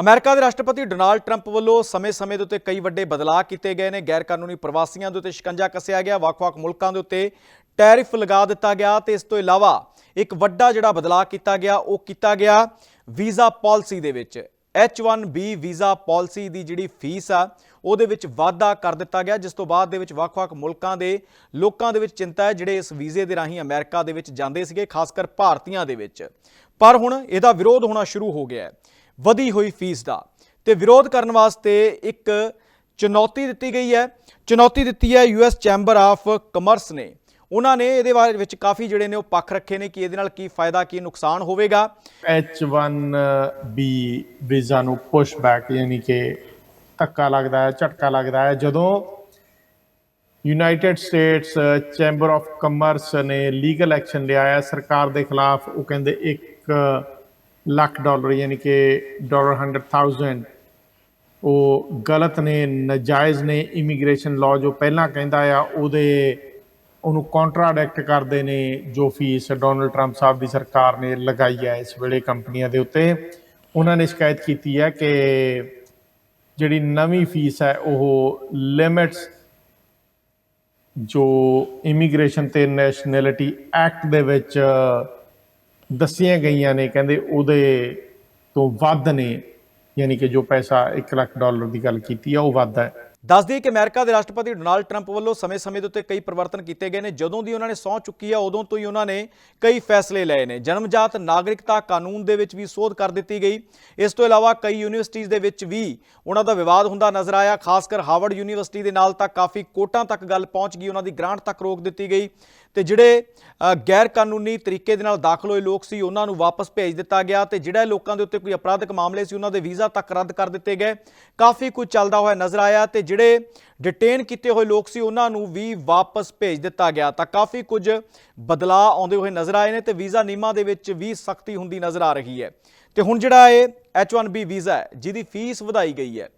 America ਦੇ ਰਾਸ਼ਟਰਪਤੀ Donald Trump ਵੱਲੋਂ ਸਮੇਂ-ਸਮੇਂ ਦੇ ਉੱਤੇ ਕਈ ਵੱਡੇ ਬਦਲਾਅ ਕੀਤੇ ਗਏ ਨੇ। ਗੈਰ ਕਾਨੂੰਨੀ ਪ੍ਰਵਾਸੀਆਂ ਦੇ ਉੱਤੇ ਸ਼ਿਕੰਜਾ ਕੱਸਿਆ ਗਿਆ। ਵੱਖ-ਵੱਖ ਮੁਲਕਾਂ ਦੇ ਉੱਤੇ ਟੈਰਿਫ ਲਗਾ ਦਿੱਤਾ ਗਿਆ ਤੇ ਇਸ ਤੋਂ ਇਲਾਵਾ ਇੱਕ ਵੱਡਾ ਜਿਹੜਾ ਬਦਲਾਅ ਕੀਤਾ ਗਿਆ, ਉਹ ਕੀਤਾ ਗਿਆ ਵੀਜ਼ਾ ਪਾਲਿਸੀ ਦੇ ਵਿੱਚ। H1B ਵੀਜ਼ਾ ਪਾਲਿਸੀ ਦੀ ਜਿਹੜੀ ਫੀਸ ਆ, ਉਹਦੇ ਵਿੱਚ ਵਾਧਾ ਕਰ ਦਿੱਤਾ ਗਿਆ, ਜਿਸ ਤੋਂ ਬਾਅਦ ਦੇ ਵਿੱਚ ਵੱਖ-ਵੱਖ ਮੁਲਕਾਂ ਦੇ ਲੋਕਾਂ ਦੇ ਵਿੱਚ ਚਿੰਤਾ ਹੈ, ਜਿਹੜੇ ਇਸ ਵੀਜ਼ੇ ਦੇ ਰਾਹੀਂ ਅਮਰੀਕਾ ਦੇ ਵਿੱਚ ਜਾਂਦੇ ਸੀਗੇ ਖਾਸ ਕਰ ਭਾਰਤੀਆਂ ਦੇ ਵਿੱਚ। ਪਰ ਹੁਣ ਇਹਦਾ ਵਿਰੋਧ ਹੋਣਾ ਸ਼ੁਰੂ ਹੋ ਗਿਆ ਹੈ। ਵਧੀ ਹੋਈ ਫੀਸ ਦਾ। ਤੇ ਵਿਰੋਧ ਕਰਨ ਵਾਸਤੇ ਇੱਕ ਚੁਣੌਤੀ ਦਿੱਤੀ ਗਈ ਹੈ। ਚੁਣੌਤੀ ਦਿੱਤੀ ਹੈ ਯੂਐਸ ਚੈਂਬਰ ਆਫ ਕਮਰਸ ਨੇ। ਉਹਨਾਂ ਨੇ ਇਹਦੇ ਬਾਰੇ ਵਿੱਚ ਕਾਫੀ ਜਿਹੜੇ ਨੇ ਉਹ ਪੱਖ ਰੱਖੇ ਨੇ ਕਿ ਇਹਦੇ ਨਾਲ ਕੀ ਫਾਇਦਾ, ਕੀ ਨੁਕਸਾਨ ਹੋਵੇਗਾ। H1B ਵੀਜ਼ਾ ਨੂੰ ਪੁਸ਼ ਬੈਕ ਯਾਨੀ ਕਿ ਧੱਕਾ ਲੱਗਦਾ ਹੈ, ਝਟਕਾ ਲੱਗਦਾ ਹੈ। ਜਦੋਂ United States Chamber of Commerce ਨੇ ਲੀਗਲ ਐਕਸ਼ਨ ਲਿਆ ਹੈ, ਸਰਕਾਰ ਦੇ ਖਿਲਾਫ ਉਹ ਕਹਿੰਦੇ ਇੱਕ ਲੱਖ ਡਾਲਰ ਯਾਨੀ ਕਿ ਡਾਲਰ 100000 ਉਹ ਗਲਤ ਨੇ, ਨਜਾਇਜ਼ ਨੇ, ਇਮੀਗ੍ਰੇਸ਼ਨ ਲਾਅ ਜੋ ਪਹਿਲਾਂ ਕਹਿੰਦਾ ਆ, ਉਹਦੇ ਉਹਨੂੰ ਕੰਟਰਾਡਿਕਟ ਕਰਦੇ ਨੇ ਜੋ ਫੀਸ ਡੋਨਲਡ ਟਰੰਪ ਸਾਹਿਬ ਦੀ ਸਰਕਾਰ ਨੇ ਲਗਾਈ ਹੈ ਇਸ ਵੇਲੇ ਕੰਪਨੀਆਂ ਦੇ ਉੱਤੇ। ਉਹਨਾਂ ਨੇ ਸ਼ਿਕਾਇਤ ਕੀਤੀ ਹੈ ਕਿ ਜਿਹੜੀ ਨਵੀਂ ਫੀਸ ਹੈ, ਉਹ ਲਿਮਿਟਸ ਜੋ ਇਮੀਗ੍ਰੇਸ਼ਨ ਤੇ ਨੈਸ਼ਨੈਲਿਟੀ ਐਕਟ ਦੇ ਵਿੱਚ ਦੱਸੀਆਂ ਗਈਆਂ ਨੇ, ਕਹਿੰਦੇ ਉਹਦੇ ਤੋਂ ਵੱਧ ਨੇ, ਯਾਨੀ ਕਿ ਜੋ ਪੈਸਾ 1 ਲੱਖ ਡਾਲਰ ਦੀ ਗੱਲ ਕੀਤੀ ਆ, ਉਹ ਵੱਧ ਹੈ। ਦੱਸ ਦਈਏ ਕਿ ਅਮਰੀਕਾ ਦੇ ਰਾਸ਼ਟਰਪਤੀ ਡੋਨਾਲਡ ਟਰੰਪ ਵੱਲੋਂ ਸਮੇਂ-ਸਮੇਂ ਦੇ ਉੱਤੇ ਕਈ ਪਰਿਵਰਤਨ ਕੀਤੇ ਗਏ ਨੇ, ਜਦੋਂ ਦੀ ਉਹਨਾਂ ਨੇ ਸਹੁੰ ਚੁੱਕੀ ਆ, ਉਦੋਂ ਤੋਂ ਹੀ ਉਹਨਾਂ ਨੇ ਕਈ ਫੈਸਲੇ ਲਏ ਨੇ। ਜਨਮਜਾਤ ਨਾਗਰਿਕਤਾ ਕਾਨੂੰਨ ਦੇ ਵਿੱਚ ਵੀ ਸੋਧ ਕਰ ਦਿੱਤੀ ਗਈ। ਇਸ ਤੋਂ ਇਲਾਵਾ ਕਈ ਯੂਨੀਵਰਸਿਟੀਜ਼ ਦੇ ਵਿੱਚ ਵੀ ਉਹਨਾਂ ਦਾ ਵਿਵਾਦ ਹੁੰਦਾ ਨਜ਼ਰ ਆਇਆ ਖਾਸ ਕਰ ਹਾਰਵਰਡ ਯੂਨੀਵਰਸਿਟੀ ਦੇ ਨਾਲ ਤਾਂ ਕਾਫੀ ਕੋਟਾਂ ਤੱਕ ਗੱਲ ਪਹੁੰਚ ਗਈ, ਉਹਨਾਂ ਦੀ ਗ੍ਰਾਂਟ ਤੱਕ ਰੋਕ ਦਿੱਤੀ ਗਈ। ਤੇ ਜਿਹੜੇ ਗੈਰ ਕਾਨੂੰਨੀ ਤਰੀਕੇ ਦੇ ਨਾਲ ਦਾਖਲ ਹੋਏ ਲੋਕ ਸੀ, ਉਹਨਾਂ ਨੂੰ ਵਾਪਸ ਭੇਜ ਦਿੱਤਾ ਗਿਆ ਤੇ ਜਿਹੜੇ ਲੋਕਾਂ ਦੇ ਉੱਤੇ ਕੋਈ ਅਪਰਾਧਿਕ ਮਾਮਲੇ ਸੀ, ਉਹਨਾਂ ਦੇ ਵੀਜ਼ਾ ਤੱਕ ਰੱਦ ਕਰ ਦਿੱਤੇ ਗਏ। ਕਾਫੀ ਕੁਝ ਚੱਲਦਾ ਹੋਇਆ ਨਜ਼ਰ ਆਇਆ ਤੇ ਜਿਹੜੇ ਡਿਟੇਨ ਕੀਤੇ ਹੋਏ ਲੋਕ ਸੀ, ਉਹਨਾਂ ਨੂੰ ਵੀ ਵਾਪਸ ਭੇਜ ਦਿੱਤਾ ਗਿਆ। ਤਾਂ ਕਾਫੀ ਕੁਝ ਬਦਲਾਅ ਆਉਂਦੇ ਹੋਏ ਨਜ਼ਰ ਆਏ ਨੇ ਤੇ ਵੀਜ਼ਾ ਨਿਯਮਾਂ ਦੇ ਵਿੱਚ ਵੀ ਸਖਤੀ ਹੁੰਦੀ ਨਜ਼ਰ ਆ ਰਹੀ ਹੈ। ਤੇ ਹੁਣ ਜਿਹੜਾ ਇਹ H1B ਵੀਜ਼ਾ ਹੈ, ਜਿਹਦੀ ਫੀਸ ਵਧਾਈ ਗਈ ਹੈ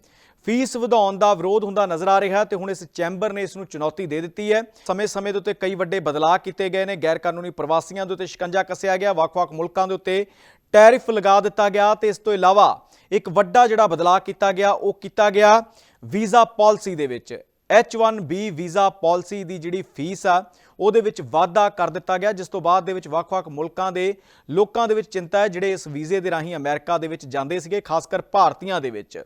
ਫੀਸ ਵਧਾਉਣ ਦਾ ਵਿਰੋਧ ਹੁੰਦਾ ਨਜ਼ਰ ਆ ਰਿਹਾ ਤੇ ਹੁਣ ਇਸ ਚੈਂਬਰ ਨੇ ਇਸ ਨੂੰ ਚੁਣੌਤੀ ਦੇ ਦਿੱਤੀ ਹੈ। ਸਮੇਂ-ਸਮੇਂ ਦੇ ਉੱਤੇ ਕਈ ਵੱਡੇ ਬਦਲਾਅ ਕੀਤੇ ਗਏ ਨੇ। ਗੈਰ ਕਾਨੂੰਨੀ ਪ੍ਰਵਾਸੀਆਂ ਦੇ ਉੱਤੇ ਸ਼ਿਕੰਜਾ ਕੱਸਿਆ ਗਿਆ। ਵੱਖ-ਵੱਖ ਮੁਲਕਾਂ ਦੇ ਉੱਤੇ ਟੈਰਿਫ ਲਗਾ ਦਿੱਤਾ ਗਿਆ ਤੇ ਇਸ ਤੋਂ ਇਲਾਵਾ ਇੱਕ ਵੱਡਾ ਜਿਹੜਾ ਬਦਲਾਅ ਕੀਤਾ ਗਿਆ, ਉਹ ਕੀਤਾ ਗਿਆ ਵੀਜ਼ਾ ਪਾਲਿਸੀ ਦੇ ਵਿੱਚ। H1B ਵੀਜ਼ਾ ਪਾਲਿਸੀ ਦੀ ਜਿਹੜੀ ਫੀਸ ਆ ਉਹਦੇ ਵਿੱਚ ਵਾਧਾ ਕਰ ਦਿੱਤਾ ਗਿਆ, ਜਿਸ ਤੋਂ ਬਾਅਦ ਦੇ ਵਿੱਚ ਵੱਖ-ਵੱਖ ਮੁਲਕਾਂ ਦੇ ਲੋਕਾਂ ਦੇ ਵਿੱਚ ਚਿੰਤਾ ਹੈ, ਜਿਹੜੇ ਇਸ ਵੀਜ਼ੇ ਦੇ ਰਾਹੀਂ ਅਮਰੀਕਾ ਦੇ ਵਿੱਚ ਜਾਂਦੇ ਸੀਗੇ ਖਾਸ ਕਰ ਭਾਰਤੀਆਂ ਦੇ ਵਿੱਚ।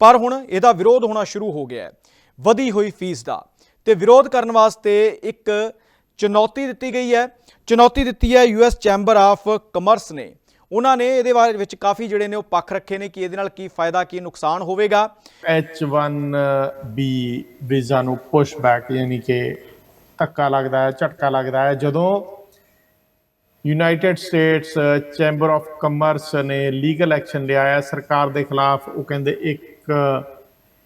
ਪਰ ਹੁਣ ਇਹਦਾ ਵਿਰੋਧ ਹੋਣਾ ਸ਼ੁਰੂ ਹੋ ਗਿਆ ਹੈ, ਵਧੀ ਹੋਈ ਫੀਸ ਦਾ। ਤੇ ਵਿਰੋਧ ਕਰਨ ਵਾਸਤੇ ਇੱਕ ਚੁਣੌਤੀ ਦਿੱਤੀ ਗਈ ਹੈ। ਚੁਣੌਤੀ ਦਿੱਤੀ ਹੈ ਯੂਐਸ ਚੈਂਬਰ ਆਫ ਕਮਰਸ ਨੇ। ਉਹਨਾਂ ਨੇ ਇਹਦੇ ਬਾਰੇ ਵਿੱਚ ਕਾਫੀ ਜਿਹੜੇ ਨੇ ਉਹ ਪੱਖ ਰੱਖੇ ਨੇ ਕਿ ਇਹਦੇ ਨਾਲ ਕੀ ਫਾਇਦਾ, ਕੀ ਨੁਕਸਾਨ ਹੋਵੇਗਾ। H1B ਵੀਜ਼ਾ ਨੂੰ ਪੁਸ਼ਬੈਕ, ਯਾਨੀ ਕਿ ਧੱਕਾ ਲੱਗਦਾ ਹੈ, ਝਟਕਾ ਲੱਗਦਾ ਹੈ। ਜਦੋਂ United States Chamber of Commerce ਨੇ ਲੀਗਲ ਐਕਸ਼ਨ ਲਿਆ ਹੈ, ਸਰਕਾਰ ਦੇ ਖਿਲਾਫ ਉਹ ਕਹਿੰਦੇ 1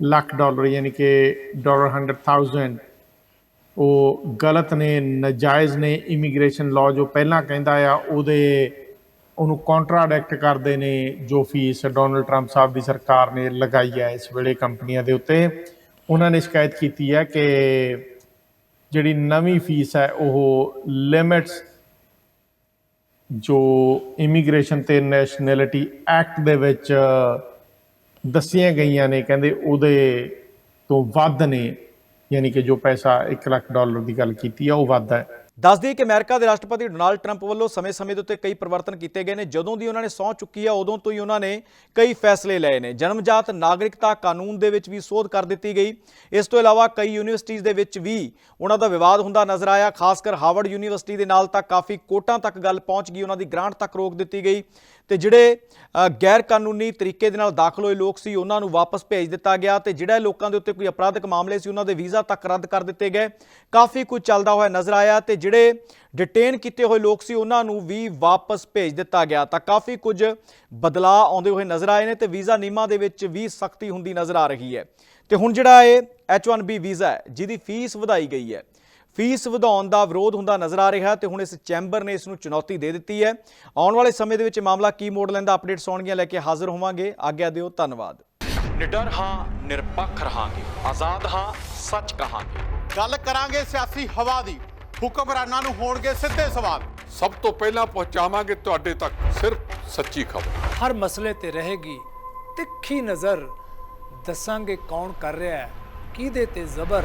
ਲੱਖ ਡਾਲਰ, ਯਾਨੀ ਕਿ ਡਾਲਰ 100000 ਉਹ ਗਲਤ ਨੇ, ਨਜਾਇਜ਼ ਨੇ ਇਮੀਗ੍ਰੇਸ਼ਨ ਲਾਅ ਜੋ ਪਹਿਲਾਂ ਕਹਿੰਦਾ ਆ, ਉਹਦੇ ਉਹਨੂੰ ਕੰਟਰਾਡਿਕਟ ਕਰਦੇ ਨੇ, ਜੋ ਫੀਸ ਡੋਨਲਡ ਟਰੰਪ ਸਾਹਿਬ ਦੀ ਸਰਕਾਰ ਨੇ ਲਗਾਈ ਹੈ ਇਸ ਵੇਲੇ ਕੰਪਨੀਆਂ ਦੇ ਉੱਤੇ। ਉਹਨਾਂ ਨੇ ਸ਼ਿਕਾਇਤ ਕੀਤੀ ਹੈ ਕਿ ਜਿਹੜੀ ਨਵੀਂ ਫੀਸ ਹੈ, ਉਹ ਲਿਮਿਟਸ ਜੋ ਇਮੀਗ੍ਰੇਸ਼ਨ ਤੇ ਨੈਸ਼ਨੈਲਿਟੀ ਐਕਟ ਦੇ ਵਿੱਚ ਦੱਸੀਆਂ ਗਈਆਂ ਨੇ, ਕਹਿੰਦੇ ਉਹਦੇ ਤੋਂ ਵੱਧ ਨੇ, ਯਾਨੀ ਕਿ ਜੋ ਪੈਸਾ 1 ਲੱਖ ਡਾਲਰ ਦੀ ਗੱਲ ਕੀਤੀ ਆ, ਉਹ ਵੱਧ ਹੈ। ਦੱਸਦੀ ਕਿ ਅਮਰੀਕਾ ਦੇ ਰਾਸ਼ਟਰਪਤੀ ਡੋਨਾਲਡ ਟਰੰਪ ਵੱਲੋਂ ਸਮੇਂ-ਸਮੇਂ ਦੇ ਉੱਤੇ ਕਈ ਪਰਿਵਰਤਨ ਕੀਤੇ ਗਏ ਨੇ। ਜਦੋਂ ਦੀ ਉਹਨਾਂ ਨੇ ਸਹੁੰ ਚੁੱਕੀ ਆ, ਉਦੋਂ ਤੋਂ ਹੀ ਉਹਨਾਂ ਨੇ ਕਈ ਫੈਸਲੇ ਲਏ ਨੇ। ਜਨਮਜਾਤ ਨਾਗਰਿਕਤਾ ਕਾਨੂੰਨ ਦੇ ਵਿੱਚ ਵੀ ਸੋਧ ਕਰ ਦਿੱਤੀ ਗਈ। ਇਸ ਤੋਂ ਇਲਾਵਾ ਕਈ ਯੂਨੀਵਰਸਿਟੀਜ਼ ਦੇ ਵਿੱਚ ਵੀ ਉਹਨਾਂ ਦਾ ਵਿਵਾਦ ਹੁੰਦਾ ਨਜ਼ਰ ਆਇਆ। ਖਾਸ ਕਰ ਹਾਰਵਰਡ ਯੂਨੀਵਰਸਿਟੀ ਦੇ ਨਾਲ ਤਾਂ ਕਾਫੀ ਕੋਟਾਂ ਤੱਕ ਗੱਲ ਪਹੁੰਚ ਗਈ। ਉਹਨਾਂ ਦੀ ਗ੍ਰਾਂਟ ਤੱਕ ਰੋਕ ਦਿੱਤੀ ਗਈ। ਤੇ ਜਿਹੜੇ ਗੈਰ ਕਾਨੂੰਨੀ ਤਰੀਕੇ ਦੇ ਨਾਲ ਦਾਖਲ ਹੋਏ ਲੋਕ ਸੀ, ਉਹਨਾਂ ਨੂੰ ਵਾਪਸ ਭੇਜ ਦਿੱਤਾ ਗਿਆ ਤੇ ਜਿਹੜੇ ਲੋਕਾਂ ਦੇ ਉੱਤੇ ਕੋਈ ਅਪਰਾਧਿਕ ਮਾਮਲੇ ਸੀ, ਉਹਨਾਂ ਦੇ ਵੀਜ਼ਾ ਤੱਕ ਰੱਦ ਕਰ ਦਿੱਤੇ ਗਏ। ਕਾਫੀ ਕੁਝ ਚੱਲਦਾ ਹੋਇਆ ਨਜ਼ਰ ਆਇਆ ਤੇ ਜਿਹੜੇ ਡਿਟੇਨ ਕੀਤੇ ਹੋਏ ਲੋਕ ਸੀ, ਉਹਨਾਂ ਨੂੰ ਵੀ ਵਾਪਸ ਭੇਜ ਦਿੱਤਾ ਗਿਆ। ਤਾਂ ਕਾਫੀ ਕੁਝ ਬਦਲਾਅ ਆਉਂਦੇ ਹੋਏ ਨਜ਼ਰ ਆਏ ਨੇ ਤੇ ਵੀਜ਼ਾ ਨਿਯਮਾਂ ਦੇ ਵਿੱਚ ਵੀ ਸਖਤੀ ਹੁੰਦੀ ਨਜ਼ਰ ਆ ਰਹੀ ਹੈ। ਤੇ ਹੁਣ ਜਿਹੜਾ ਇਹ H1B ਵੀਜ਼ਾ ਹੈ, ਜਿਹਦੀ ਫੀਸ ਵਧਾਈ ਗਈ ਹੈ ਫੀਸ ਵਧਾਉਣ ਦਾ ਵਿਰੋਧ ਹੁੰਦਾ ਨਜ਼ਰ ਆ ਰਿਹਾ ਤੇ ਹੁਣ ਇਸ ਚੈਂਬਰ ਨੇ ਇਸ ਨੂੰ ਚੁਣੌਤੀ ਦੇ ਦਿੱਤੀ ਹੈ। ਆਉਣ ਵਾਲੇ ਸਮੇਂ ਦੇ ਵਿੱਚ ਮਾਮਲਾ ਕੀ ਮੋੜ ਲੈਂਦਾ ਅਪਡੇਟਸ ਆਉਣਗੀਆਂ ਲੈ ਕੇ ਹਾਜ਼ਰ ਹੋਵਾਂਗੇ। ਆਗਿਆ ਦਿਓ ਧੰਨਵਾਦ। ਨਿਡਰ ਹਾਂ ਨਿਰਪੱਖ ਰਹਾਂਗੇ। ਆਜ਼ਾਦ ਹਾਂ ਸੱਚ ਕਹਾਂਗੇ। ਗੱਲ ਕਰਾਂਗੇ ਸਿਆਸੀ ਹਵਾ ਦੀ। ਹੁਕਮਰਾਨਾਂ ਨੂੰ ਹੋਣਗੇ ਸਿੱਧੇ ਸਵਾਲ। ਸਭ ਤੋਂ ਪਹਿਲਾਂ ਪਹੁੰਚਾਵਾਂਗੇ ਤੁਹਾਡੇ ਤੱਕ ਸਿਰਫ ਸੱਚੀ ਖਬਰ। ਹਰ ਮਸਲੇ ਤੇ ਰਹੇਗੀ ਤਿੱਖੀ ਨਜ਼ਰ। ਦੱਸਾਂਗੇ ਕੌਣ ਕਰ ਰਿਹਾ ਹੈ ਕਿਹਦੇ ਤੇ ਜ਼ਬਰ।